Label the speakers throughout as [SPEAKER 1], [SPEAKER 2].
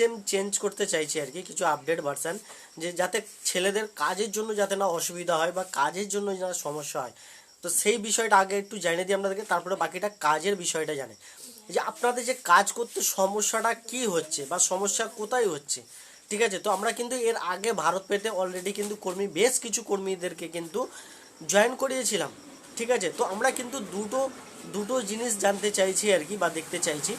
[SPEAKER 1] System change করতে চাইছি আর কি, কিছু আপডেট ভার্সান যে যাতে ছেলেদের কাজের জন্য যাতে না অসুবিধা হয় বা কাজের জন্য যেন সমস্যা হয়। তো সেই বিষয়টা আগে একটু জানিয়ে দিই আপনাদেরকে, তারপরে বাকিটা কাজের বিষয়টা জানে। যে আপনাদের যে কাজ করতে সমস্যাটা কি হচ্ছে বা সমস্যা কোথায় হচ্ছে, ঠিক আছে? তো আমরা কিন্তু এর আগে ভারত পেতে অলরেডি কিন্তু কর্মী, বেশ কিছু কর্মীদেরকে কিন্তু জয়েন করিয়েছিলাম, ঠিক আছে? তো আমরা কিন্তু দুটো দুটো জিনিস জানতে চাইছি আর কি বা দেখতে চাইছি।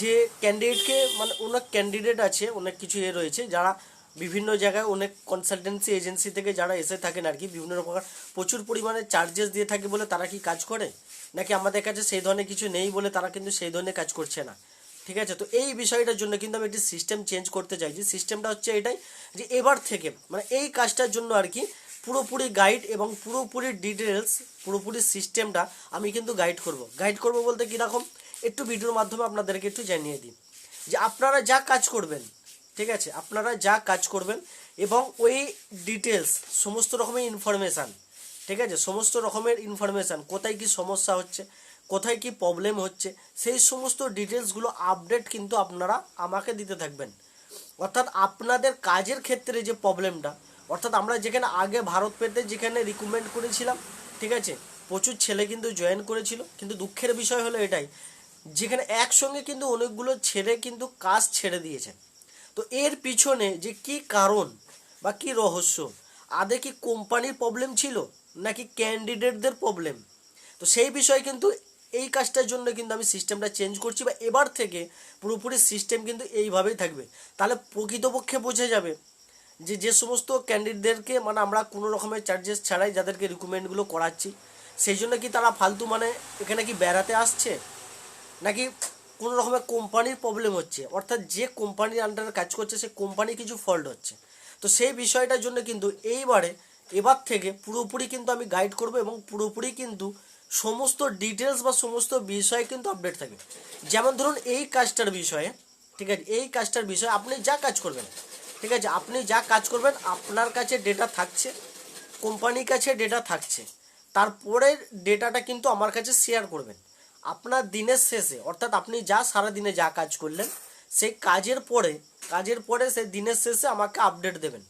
[SPEAKER 1] যে ক্যান্ডিডেটকে মানে অনেক ক্যান্ডিডেট আছে, অনেক কিছু এ রয়েছে, যারা বিভিন্ন জায়গায় অনেক কনসালটেন্সি এজেন্সি থেকে যারা এসে থাকেন আর কি, বিভিন্ন রকম প্রচুর পরিমাণে চার্জেস দিয়ে থাকে বলে তারা কি কাজ করে? নাকি আমাদের কাছে সেই ধরনের কিছু নেই বলে তারা কিন্তু সেই ধরনের কাজ করছে না? ঠিক আছে? তো এই বিষয়টার জন্য কিন্তু আমি একটি সিস্টেম চেঞ্জ করতে চাইছি সিস্টেমটা হচ্ছে এটাই যে এবার থেকে মানে এই কাজটার জন্য আর কি পুরোপুরি গাইড এবং পুরোপুরি ডিটেলস পুরোপুরি সিস্টেমটা আমি কিন্তু গাইড করব। গাইড করব বলতে কীরকম? একটু ভিডিওর মাধ্যমে আপনাদেরকে একটু জানিয়ে দিই যে আপনারা যা কাজ করবেন, ঠিক আছে? আপনারা যা কাজ করবেন এবং ওই ডিটেলস সমস্ত রকমের ইনফরমেশান ঠিক আছে? সমস্ত রকমের ইনফরমেশান কোথায় কি সমস্যা হচ্ছে, কোথায় কি প্রবলেম হচ্ছে, সেই সমস্ত ডিটেলসগুলো আপডেট কিন্তু আপনারা আমাকে দিতে থাকবেন। অর্থাৎ আপনাদের কাজের ক্ষেত্রে যে প্রবলেমটা অর্থাৎ আমরা যেখানে আগে ভারত পেতে যেখানে রিকমেন্ড করেছিলাম, ঠিক আছে? প্রচুর ছেলে কিন্তু জয়েন করেছিল, কিন্তু দুঃখের বিষয় হলো এটাই যেখানে একসঙ্গে কিন্তু অনেকগুলো ছেলে কিন্তু কাজ ছেড়ে দিয়েছেন। তো এর পিছনে যে কি কারণ বা কি রহস্য? আদে কি কোম্পানির প্রবলেম ছিল নাকি ক্যান্ডিডেটদের প্রবলেম তো সেই বিষয়ে কিন্তু এই কাজটার জন্য কিন্তু আমি সিস্টেমটা চেঞ্জ করছি বা এবার থেকে পুরোপুরি সিস্টেম কিন্তু এইভাবেই থাকবে। তাহলে প্রকৃতপক্ষে বোঝা যাবে যে যে সমস্ত ক্যান্ডিডেটদেরকে মানে আমরা কোনো রকমের চার্জেস ছাড়াই যাদেরকে রিকমেন্ডগুলো করাচ্ছি, সেই জন্য কি তারা ফালতু মানে এখানে কি বেড়াতে আসছে? নাকি কোনো রকমের কোম্পানির প্রবলেম হচ্ছে? অর্থাৎ যে কোম্পানির আন্ডারে কাজ করছে, সে কোম্পানি কিছু ফল্ট হচ্ছে। তো সেই বিষয়টার জন্য কিন্তু এইবারে, এবার থেকে পুরোপুরি কিন্তু আমি গাইড করব এবং পুরোপুরি কিন্তু সমস্ত ডিটেলস বা সমস্ত বিষয়ে কিন্তু আপডেট থাকবে। যেমন ধরুন, এই কাজটার বিষয়ে, ঠিক আছে, এই কাজটার বিষয়ে আপনি যা কাজ করবেন, ঠিক আছে, আপনি যা কাজ করবেন, আপনার কাছে ডেটা থাকছে কোম্পানির কাছে ডেটা থাকছে। তারপরে ডেটাটা কিন্তু আমার কাছে শেয়ার করবেন। আপনার দিনের শেষে, অর্থাৎ আপনি যা সারা দিনে যা কাজ করলেন, সেই কাজের পরে কাজের পরে সেই দিনের শেষে আমাকে আপডেট দেবেন।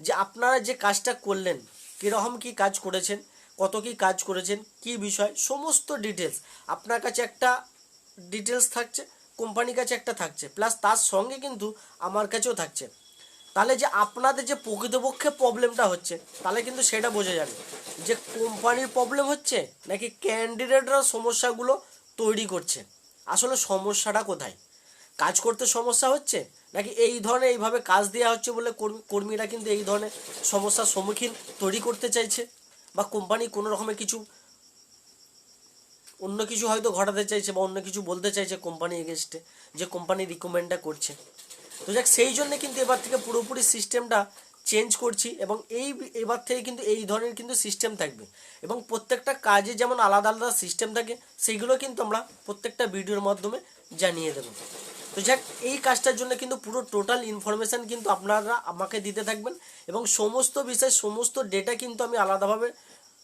[SPEAKER 1] যে আপনারা যে কাজটা করলেন, কীরকম কি কাজ করেছেন, কত কি কাজ করেছেন, কি বিষয়, সমস্ত ডিটেলস আপনার কাছে একটা ডিটেলস থাকছে কোম্পানির কাছে একটা থাকছে প্লাস তার সঙ্গে কিন্তু আমার কাছেও থাকছে। তাহলে যে আপনাদের যে প্রকৃতপক্ষে প্রবলেমটা হচ্ছে, তাহলে কিন্তু সেটা বোঝা যাবে। যে কোম্পানির প্রবলেম হচ্ছে, নাকি ক্যান্ডিডেটরা সমস্যাগুলো তৈরি করছে আসলে সমস্যাটা কোথায়? কাজ করতে সমস্যা হচ্ছে? নাকি এই ধরনের এইভাবে কাজ দেওয়া হচ্ছে বলে কর্মী কর্মীরা কিন্তু এই ধরনের সমস্যার সম্মুখীন তৈরি করতে চাইছে? বা কোম্পানি কোনো রকমের কিছু অন্য কিছু হয়তো ঘটাতে চাইছে বা অন্য কিছু বলতে চাইছে কোম্পানি এগেনস্টে যে কোম্পানি রিকমেন্ডটা করছে। তো যাক, সেই জন্য কিন্তু এবার থেকে পুরোপুরি সিস্টেমটা চেঞ্জ করছি এবং এই এবার থেকে কিন্তু এই ধরনের কিন্তু সিস্টেম থাকবে। এবং প্রত্যেকটা কাজে যেমন আলাদা আলাদা সিস্টেম থাকে সেইগুলো কিন্তু আমরা প্রত্যেকটা ভিডিওর মাধ্যমে জানিয়ে দেবো। তো যাক, এই কাজটার জন্য কিন্তু পুরো টোটাল ইনফরমেশান কিন্তু আপনারা আমাকে দিতে থাকবেন এবং সমস্ত বিষয়, সমস্ত ডেটা কিন্তু আমি আলাদাভাবে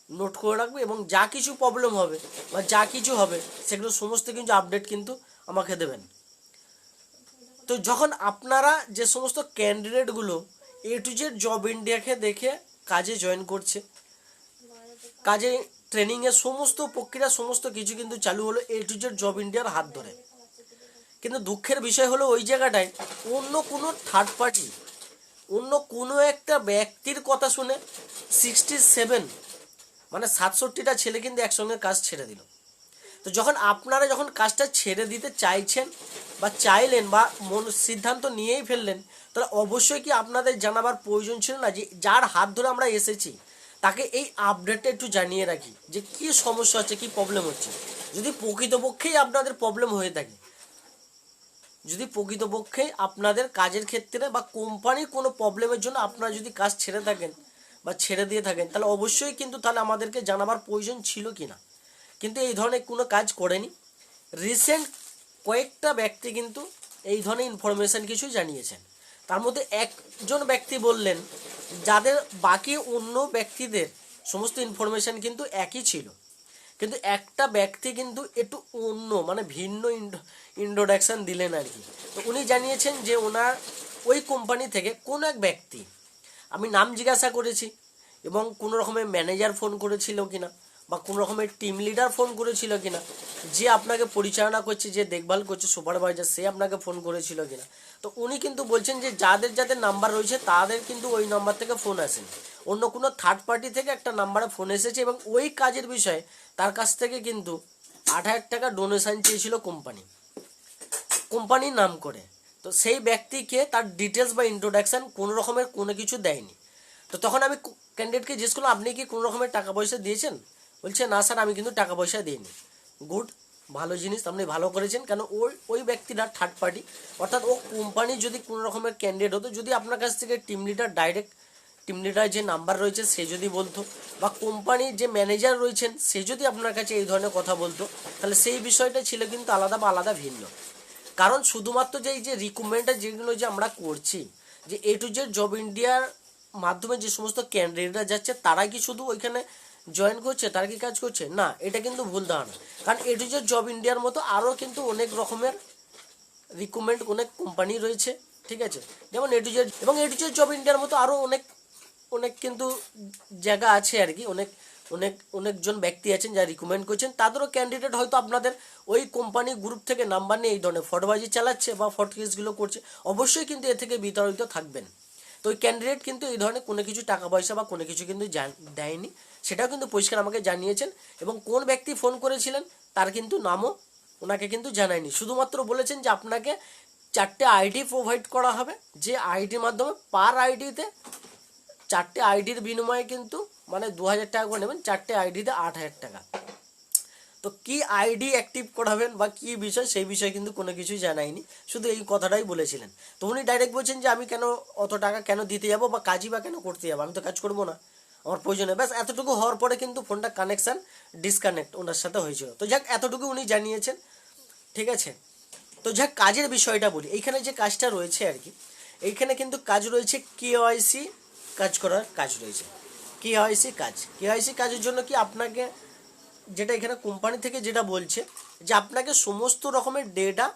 [SPEAKER 1] নোট করে রাখব এবং যা কিছু প্রবলেম হবে বা যা কিছু হবে, সেগুলো সমস্ত কিছু আপডেট কিন্তু আমাকে দেবেন। তো যখন আপনারা যে সমস্ত ক্যান্ডিডেটগুলো এ টু জেড জব ইন্ডিয়াকে দেখে কাজে জয়েন করছে। কাজে ট্রেনিংয়ের সমস্ত প্রক্রিয়া, সমস্ত কিছু কিন্তু চালু হলো এ টু জেড জব ইন্ডিয়ার হাত ধরে। কিন্তু দুঃখের বিষয় হলো ওই জায়গাটায় অন্য কোনো থার্ড পার্টি অন্য কোনো একটা ব্যক্তির কথা শুনে সিক্সটি সেভেন মানে সাতষট্টিটা ছেলে কিন্তু একসঙ্গে কাজ ছেড়ে দিল। তো যখন আপনারা যখন কাজটা ছেড়ে দিতে চাইছেন বা চাইলেন বা মন সিদ্ধান্ত নিয়েই ফেললেন তাহলে অবশ্যই কি আপনাদের জানাবার প্রয়োজন ছিল না যে যার হাত ধরে আমরা এসেছি? তাকে এই আপডেটটা একটু জানিয়ে রাখি যে কি সমস্যা হচ্ছে, কি প্রবলেম হচ্ছে। যদি প্রকৃতপক্ষেই আপনাদের প্রবলেম হয়ে থাকে, যদি প্রকৃতপক্ষে আপনাদের কাজের ক্ষেত্রে বা কোম্পানির কোনো প্রবলেমের জন্য আপনারা যদি কাজ ছেড়ে থাকেন বা ছেড়ে দিয়ে থাকেন, তাহলে অবশ্যই কিন্তু তাহলে আমাদেরকে জানাবার প্রয়োজন ছিল কি না? কিন্তু এই ধরনের কোনো কাজ করেনি। রিসেন্ট কয়েকটা ব্যক্তি কিন্তু এই ধরনের ইনফরমেশান কিছু জানিয়েছেন। তার মধ্যে একজন ব্যক্তি বললেন, যাদের বাকি অন্য ব্যক্তিদের সমস্ত ইনফরমেশান কিন্তু একই ছিল। কিন্তু একটা ব্যক্তি কিন্তু একটু অন্য মানে ভিন্ন ইন্ট্রোডাকশন দিলেন আর কি। তো উনি জানিয়েছেন যে ওনার ওই কোম্পানি থেকে কোন এক ব্যক্তি, আমি নাম জিজ্ঞাসা করেছি এবং কোনো রকমের ম্যানেজার ফোন করেছিল কিনা। বা কোনো রকমের টিম লিডার ফোন করেছিল কিনা, যে আপনাকে পরিচালনা করছে, যে দেখভাল করছে সুপারভাইজার সে আপনাকে ফোন করেছিল কিনা। তো উনি কিন্তু বলছেন যে যাদের যাদের নাম্বার রয়েছে, তাদের কিন্তু ওই নাম্বার থেকে ফোন আসেন। অন্য কোনো থার্ড পার্টি থেকে একটা নাম্বারে ফোন এসেছে এবং ওই কাজের বিষয়ে তার কাছ থেকে কিন্তু আট হাজার টাকা ডোনেশন চেয়েছিল কোম্পানি কোম্পানির নাম করে। তো সেই ব্যক্তিকে তার ডিটেলস বা ইন্ট্রোডাকশান কোনো রকমের কোনো কিছু দেয়নি। তো তখন আমি ক্যান্ডিডেটকে জিজ্ঞেস করলাম, আপনি কি কোনো রকমের টাকা পয়সা দিয়েছেন? বলছে, না স্যার, আমি কিন্তু টাকা পয়সা দিইনি। গুড, ভালো জিনিস, আপনি ভালো করেছেন। কেন ওই ওই ব্যক্তিটা থার্ড পার্টি অর্থাৎ ও কোম্পানি যদি কোনো রকমের ক্যান্ডিডেট হতো, যদি আপনার কাছ থেকে team leader direct team leader যে নাম্বার রয়েছে, সে যদি বলতো, বা কোম্পানির যে ম্যানেজার রয়েছেন, সে যদি আপনার কাছে এই ধরনের কথা বলতো, তাহলে সেই বিষয়টা ছিল কিন্তু আলাদা বা আলাদা ভিন্ন। কারণ শুধুমাত্র যে, এই যে রিক্রুটমেন্টটা যেগুলো যে আমরা করছি, যে এ টু জেড জব ইন্ডিয়ার মাধ্যমে যে সমস্ত ক্যান্ডিডেটরা যাচ্ছে, তারা কি শুধু ওইখানে জয়েন করছে, তারা কি কাজ করছে? না, এটা কিন্তু ভুল ধারণা। কারণ এ টু জেড জব ইন্ডিয়ার মতো আরও কিন্তু অনেক রকমের রিক্রুটমেন্ট অনেক কোম্পানি রয়েছে, ঠিক আছে? যেমন এ টু জেড এবং এ টু জব ইন্ডিয়ার মতো আরও অনেক অনেক কিন্তু জায়গা আছে আর কি। অনেক অনেক, অনেকজন ব্যক্তি আছেন যারা রিকমেন্ড করছেন। তাদেরও ক্যান্ডিডেট হয়তো আপনাদের ওই কোম্পানি গ্রুপ থেকে নাম্বার নিয়ে এই ধরনের ফটোবাজি চালাচ্ছে বা ফটো কেসগুলো করছে। অবশ্যই কিন্তু এ থেকে বিতাড়িত থাকবেন। তো ওই ক্যান্ডিডেট কিন্তু এই ধরনের কোনো কিছু টাকা পয়সা বা কোনো কিছু কিন্তু দেয়নি। সেটাও কিন্তু পরিষ্কার আমাকে জানিয়েছেন এবং কোন ব্যক্তি ফোন করেছিলেন তার কিন্তু নামও ওনাকে কিন্তু জানায়নি। শুধুমাত্র বলেছেন যে আপনাকে চারটে আইডি প্রোভাইড করা হবে, যে আইডির মাধ্যমে পার আইডিতে চারটে আইডির বিনিময়ে কিন্তু মানে দু হাজার টাকা করে নেবেন, চারটে আইডিতে আট হাজার টাকা। তো কি আইডি অ্যাক্টিভ করাবেন বা কি বিষয় সেই বিষয়ে কিন্তু কোনো কিছুই জানায়নি, শুধু এই কথাটাই বলেছিলেন। তো উনি ডাইরেক্ট বলছেন যে আমি কেন অত টাকা কেন দিতে যাব বা কাজই বা কেন করতে যাব? আমি তো কাজ করব না। আমার প্রয়োজনে ব্যাস, এতটুকু হওয়ার পরে কিন্তু ফোনটা কানেকশান ডিসকানেক্ট ওনার সাথে হয়েছিল। তো যাক, এতটুকু উনি জানিয়েছেন, ঠিক আছে? তো যাক, কাজের বিষয়টা বলি। এইখানে যে কাজটা রয়েছে আর কি, এইখানে কিন্তু কাজ রয়েছে কেওয়াইসি কাজ করার কাজ রয়েছে। কেওয়াইসি কাজ। কেওয়াইসি কাজের জন্য কি আপনাকে, যেটা এখানে কোম্পানি থেকে যেটা বলছে, যে আপনাকে সমস্ত রকমের ডেটা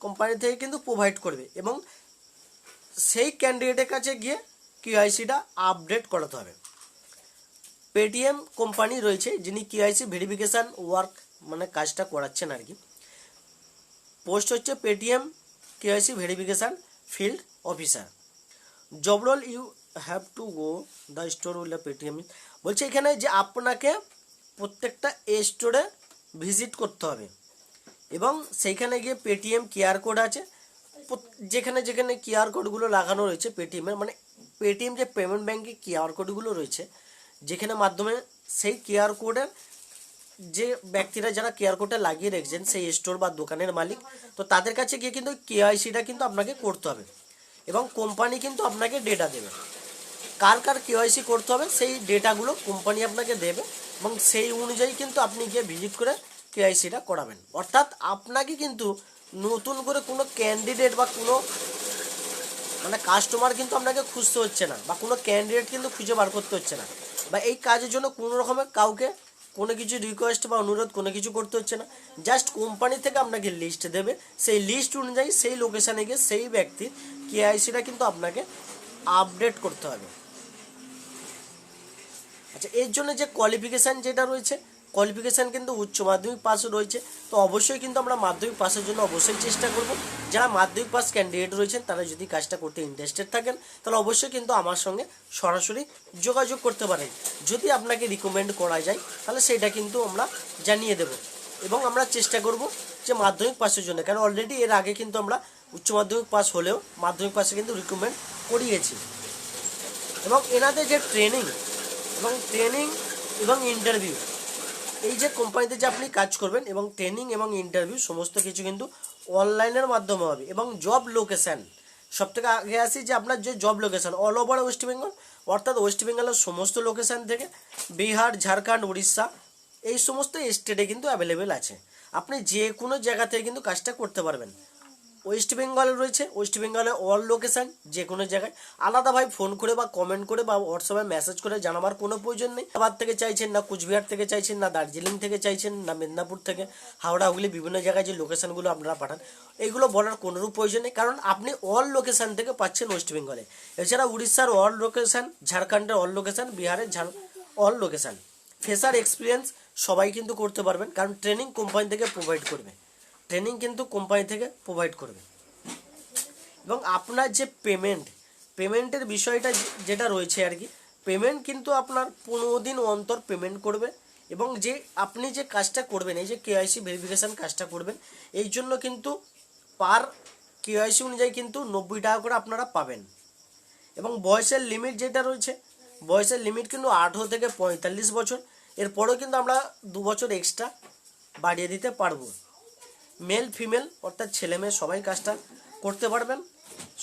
[SPEAKER 1] কোম্পানি থেকে কিন্তু প্রোভাইড করবে এবং সেই ক্যান্ডিডেটের কাছে গিয়ে কেওয়াইসিটা আপডেট করাতে হবে। পেটিএম কোম্পানি রয়েছে, যিনি কেওয়াইসি ভেরিফিকেশান ওয়ার্ক মানে কাজটা করাচ্ছেন আর কি। পোস্ট হচ্ছে Paytm KYC verification field officer. Job role you have to go the store will Paytm. বলছে এখানে যে আপনাকে প্রত্যেকটা এ স্টোরে ভিজিট করতে হবে এবং সেইখানে গিয়ে পেটিএম কিউআর কোড আছে। যেখানে যেখানে কিউআর কোডগুলো লাগানো রয়েছে পেটিএমের মানে পেটিএম যে পেমেন্ট ব্যাঙ্কে কিউআর কোডগুলো রয়েছে যেখানে মাধ্যমে সেই কিউআর কোডের যে ব্যক্তিরা যারা কেয়ার কোডটা লাগিয়ে রেখেছেন, সেই স্টোর বা দোকানের মালিক, তো তাদের কাছে গিয়ে কিন্তু কেআইসিটা কিন্তু আপনাকে করতে হবে এবং কোম্পানি কিন্তু আপনাকে ডেটা দেবে। কার কার কেওয়াইসি করতে হবে, সেই ডেটাগুলো কোম্পানি আপনাকে দেবে এবং সেই অনুযায়ী কিন্তু আপনি গিয়ে ভিজিট করে কেআইসিটা করাবেন। অর্থাৎ আপনাকে কিন্তু নতুন করে কোনো ক্যান্ডিডেট বা কোনো মানে কাস্টমার কিন্তু আপনাকে খুঁজতে হচ্ছে না বা কোনো ক্যান্ডিডেট কিন্তু খুঁজে বার করতে হচ্ছে না। বা এই কাজের জন্য কোনো রকমের কাউকে কোনো কিছু রিকোয়েস্ট বা অনুরোধ কোনো কিছু করতে হচ্ছে না। জাস্ট কোম্পানি থেকে আপনাকে লিস্ট দেবে। সেই লিস্ট অনুযায়ী সেই লোকেশানে গিয়ে সেই ব্যক্তির কেআইসিটা কিন্তু আপনাকে আপডেট করতে হবে। আচ্ছা এর জন্য যে কোয়ালিফিকেশান যেটা রয়েছে কোয়ালিফিকেশান কিন্তু উচ্চ মাধ্যমিক পাস রয়েছে। তো অবশ্যই কিন্তু আমরা মাধ্যমিক পাসের জন্য অবশ্যই চেষ্টা করব। যারা মাধ্যমিক পাস ক্যান্ডিডেট রয়েছেন, তারা যদি কাজটা করতে ইন্টারেস্টেড থাকেন, তাহলে অবশ্যই কিন্তু আমার সঙ্গে সরাসরি যোগাযোগ করতে পারেন। যদি আপনাকে রিকমেন্ড করা যায়, তাহলে সেটা কিন্তু আমরা জানিয়ে দেব। এবং আমরা চেষ্টা করব যে মাধ্যমিক পাসের জন্য, কারণ অলরেডি এর আগে কিন্তু আমরা উচ্চ মাধ্যমিক পাস হলেও মাধ্যমিক পাসে কিন্তু রিকমেন্ড করিয়েছি। এবং এনাদের যে ট্রেনিং এবং ট্রেনিং এবং ইন্টারভিউ এই যে কোম্পানিতে যে আপনি কাজ করবেন এবং ট্রেনিং এবং ইন্টারভিউ সমস্ত কিছু কিন্তু অনলাইনের মাধ্যমে হবে এবং জব লোকেশান সব থেকে আগে আসি যে আপনার যে job location all over West Bengal অর্থাৎ ওয়েস্ট বেঙ্গলের সমস্ত লোকেশান থেকে বিহার, ঝাড়খণ্ড, উড়িষ্যা, এই সমস্ত স্টেটে কিন্তু অ্যাভেলেবেল আছে। আপনি যে কোনো জায়গা থেকে কিন্তু কাজটা করতে পারবেন। ওয়েস্ট বেঙ্গলে রয়েছে ওয়েস্ট বেঙ্গলে অল লোকেশান যে কোনো জায়গায়। আলাদা ভাই ফোন করে বা কমেন্ট করে বা হোয়াটসঅ্যাপে মেসেজ করে জানাবার কোনো প্রয়োজন নেই। আবার থেকে চাইছেন না, কুচবিহার থেকে চাইছেন না, দার্জিলিং থেকে চাইছেন না, মেদিনীপুর থেকে, হাওড়া, হুগলি, বিভিন্ন জায়গায় যে লোকেশানগুলো আপনারা পাঠান এইগুলো বলার কোনোরূপ প্রয়োজন নেই। কারণ আপনি অল লোকেশান থেকে পাচ্ছেন ওয়েস্ট বেঙ্গলে এছাড়া উড়িষ্যার অল লোকেশান ঝাড়খণ্ডের অল লোকেশান বিহারের ঝাড় অল লোকেশান ফেসার এক্সপিরিয়েন্স সবাই কিন্তু করতে পারবেন, কারণ ট্রেনিং কোম্পানি থেকে প্রোভাইড করবে। ট্রেনিং কিন্তু কোম্পানি থেকে প্রোভাইড করবে। এবং আপনার যে পেমেন্ট পেমেন্টের বিষয়টা যেটা রয়েছে আর কি পেমেন্ট কিন্তু আপনার পনেরো দিন অন্তর পেমেন্ট করবে এবং যে আপনি যে কাজটা করবেন, এই যে কেওয়াইসি ভেরিফিকেশান কাজটা করবেন, এই জন্য কিন্তু পার কেওয়াইসি অনুযায়ী কিন্তু নব্বই টাকা করে আপনারা পাবেন। এবং বয়সের লিমিট যেটা রয়েছে, বয়সের লিমিট কিন্তু আঠেরো থেকে পঁয়তাল্লিশ বছর, এরপরেও কিন্তু আমরা দু বছর এক্সট্রা বাড়িয়ে দিতে পারব। মেল ফিমেল অর্থাৎ ছেলে মেয়ে, সবাই কাজটা করতে পারবেন।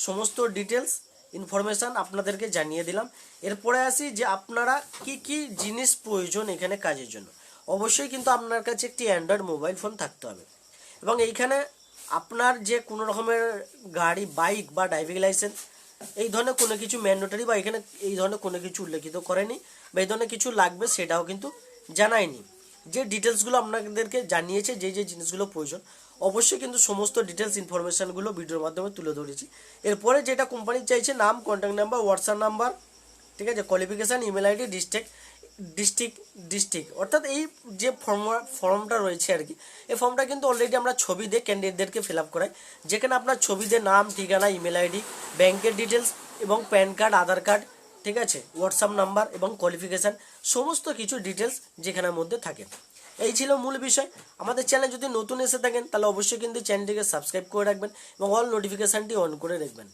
[SPEAKER 1] সমস্ত ডিটেলস ইনফরমেশান আপনাদেরকে জানিয়ে দিলাম। এরপরে আসি যে আপনারা কি কি জিনিস প্রয়োজন এখানে কাজের জন্য। অবশ্যই কিন্তু আপনার কাছে একটি অ্যান্ড্রয়েড মোবাইল ফোন থাকতে হবে। এবং এইখানে আপনার যে কোনো রকমের গাড়ি বাইক বা ড্রাইভিং লাইসেন্স এই ধরনের কোনো কিছু ম্যান্ডেটরি বা এখানে এই ধরনের কোনো কিছু উল্লেখিত করেনি বা এই ধরনের কিছু লাগবে সেটাও কিন্তু জানায়নি। যে ডিটেলসগুলো আপনাদেরকে জানিয়েছে, যে যে জিনিসগুলো প্রয়োজন অবশ্যই কিন্তু সমস্ত ডিটেলস ইনফরমেশানগুলো ভিডিওর মাধ্যমে তুলে ধরেছি। এরপরে যেটা কোম্পানি চাইছে, নাম কন্ট্যাক্ট নাম্বার হোয়াটসঅ্যাপ নাম্বার ঠিক আছে qualification email ID district district district অর্থাৎ এই যে ফর্ম ফর্মটা রয়েছে আর কি, এই ফর্মটা কিন্তু অলরেডি আমরা ছবি দিয়ে ক্যান্ডিডেটদেরকে ফিল আপ করাই। যেখানে আপনার ছবি দিয়ে নাম, ঠিকানা ইমেল আইডি ব্যাংকের ডিটেলস এবং প্যান কার্ড আধার কার্ড ঠিক আছে হোয়াটসঅ্যাপ নাম্বার এবং কোয়ালিফিকেশান সমস্ত কিছু ডিটেলস যেখানের মধ্যে থাকে। এই ছিল মূল বিষয়। আমাদের চ্যানেল যদি নতুন এসে থাকেন, তাহলে অবশ্যই কিন্তু চ্যানেলটিকে সাবস্ক্রাইব করে রাখবেন এবং অল নোটিফিকেশানটি অন করে রাখবেন।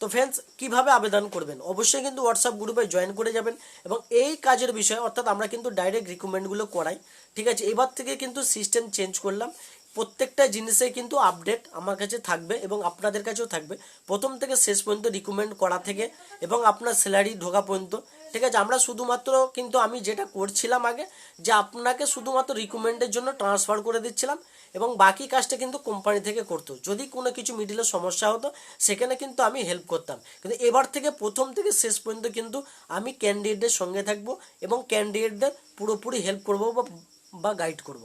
[SPEAKER 1] তো ফ্রেন্ডস কীভাবে আবেদন করবেন? অবশ্যই কিন্তু হোয়াটসঅ্যাপ গ্রুপে জয়েন করে যাবেন এবং এই কাজের বিষয়ে, অর্থাৎ আমরা কিন্তু ডাইরেক্ট রিকমেন্ডগুলো করাই, ঠিক আছে? এবার থেকে কিন্তু সিস্টেম চেঞ্জ করলাম। প্রত্যেকটা জিনিসে কিন্তু আপডেট আমার কাছে থাকবে এবং আপনাদের কাছেও থাকবে। প্রথম থেকে শেষ পর্যন্ত রিকমেন্ড করা থেকে এবং আপনার স্যালারি ঢোকা পর্যন্ত ঠিক আছে, আমরা শুধুমাত্র কিন্তু আমি যেটা করছিলাম আগে, যে আপনাকে শুধুমাত্র রিকমেন্ডের জন্য ট্রান্সফার করে দিচ্ছিলাম এবং বাকি কাজটা কিন্তু কোম্পানি থেকে করতো। যদি কোনো কিছু মিডিলের সমস্যা হতো, সেখানে কিন্তু আমি হেল্প করতাম। কিন্তু এবার থেকে প্রথম থেকে শেষ পর্যন্ত কিন্তু আমি ক্যান্ডিডেটদের সঙ্গে থাকব এবং ক্যান্ডিডেটদের পুরোপুরি হেল্প করব বা গাইড করব।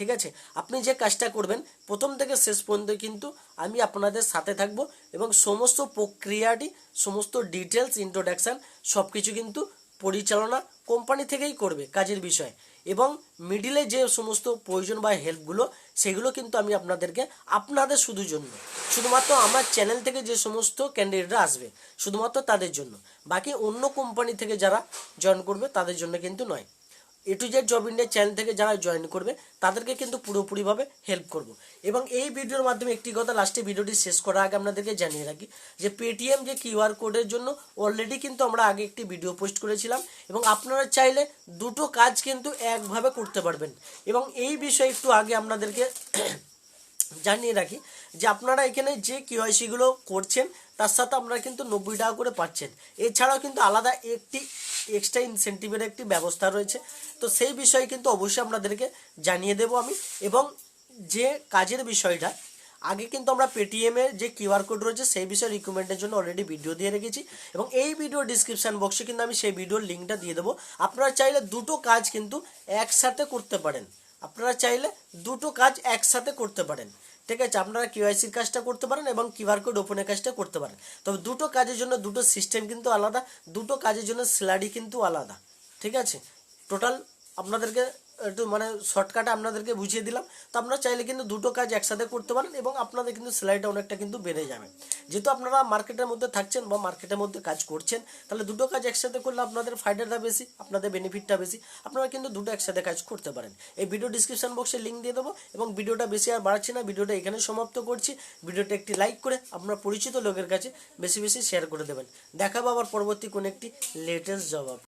[SPEAKER 1] ঠিক আছে? আপনি যে কাজটা করবেন, প্রথম থেকে শেষ পর্যন্ত কিন্তু আমি আপনাদের সাথে থাকব এবং সমস্ত প্রক্রিয়াটি, সমস্ত ডিটেলস ইন্ট্রোডাকশান সব কিছু কিন্তু পরিচালনা কোম্পানি থেকেই করবে কাজের বিষয়। এবং মিডিলে যে সমস্ত প্রয়োজন বা হেল্পগুলো সেগুলো কিন্তু আমি আপনাদেরকে আপনাদের শুধু জন্য। শুধুমাত্র আমার চ্যানেল থেকে যে সমস্ত ক্যান্ডিডেটরা আসবে, শুধুমাত্র তাদের জন্য। বাকি অন্য কোম্পানি থেকে যারা জয়েন করবে, তাদের জন্য কিন্তু নয়। A to Z job India channel থেকে যারা জয়েন করবে, তাদেরকে কিন্তু পুরোপুরিভাবে হেল্প করব। এবং এই ভিডিওর মাধ্যমে একটি কথা লাস্টে ভিডিওটি শেষ করার আগে আপনাদেরকে জানিয়ে রাখি যে পেটিএম যে কিউআর কোডের জন্য অলরেডি কিন্তু আমরা আগে একটি ভিডিও পোস্ট করেছিলাম, এবং আপনারা চাইলে দুটো কাজ কিন্তু একভাবে করতে পারবেন। এবং এই বিষয়ে একটু আগে আপনাদেরকে জানিয়ে রাখি যে আপনারা এখানে যে কেওয়াইসিগুলো করছেন, তার সাথে আপনারা কিন্তু নব্বই টাকা করে পাচ্ছেন। এছাড়াও কিন্তু আলাদা একটি এক্সট্রা ইনসেন্টিভের একটি ব্যবস্থা রয়েছে। তো সেই বিষয়ে কিন্তু অবশ্যই আপনাদেরকে জানিয়ে দেব আমি। এবং যে কাজের বিষয়টা, আগে কিন্তু আমরা পেটিএমের যে কিউআর কোড রয়েছে, সেই বিষয়ে রিকমেন্ডের জন্য অলরেডি ভিডিও দিয়ে রেখেছি। এবং এই ভিডিও ডিসক্রিপশান বক্সে কিন্তু আমি সেই ভিডিওর লিঙ্কটা দিয়ে দেবো। আপনারা চাইলে দুটো কাজ কিন্তু একসাথে করতে পারেন। আপনারা চাইলে দুটো কাজ একসাথে করতে পারেন। ঠিক আছে, আপনারা কিউআইসির কাজটা করতে পারেন এবং কিউআর কোড ওপেনের কাজটা করতে পারেন। তবে দুটো কাজের জন্য দুটো সিস্টেম কিন্তু আলাদা, দুটো কাজের জন্য স্যালারি কিন্তু আলাদা। ঠিক আছে? টোটাল আপনাদেরকে একটু মানে শর্টকাটে আপনাদেরকে বুঝিয়ে দিলাম। তো আপনারা চাইলে কিন্তু দুটো কাজ একসাথে করতে পারেন এবং আপনাদের কিন্তু স্যালারিটা অনেকটা কিন্তু বেড়ে যাবে। যেহেতু আপনারা মার্কেটের মধ্যে থাকছেন বা মার্কেটের মধ্যে কাজ করছেন, তাহলে দুটো কাজ একসাথে করলে আপনাদের ফায়দাটা বেশি, আপনাদের বেনিফিটটা বেশি। আপনারা কিন্তু দুটো একসাথে কাজ করতে পারেন। এই ভিডিও ডিসক্রিপশন বক্সে লিঙ্ক দিয়ে দেবো এবং ভিডিওটা বেশি আর বাড়াচ্ছি না ভিডিওটা এখানে সমাপ্ত করছি। ভিডিওটা একটি লাইক করে আপনার পরিচিত লোকের কাছে বেশি বেশি শেয়ার করে দেবেন। দেখাবো আবার পরবর্তী কোনো একটি লেটেস্ট জবাব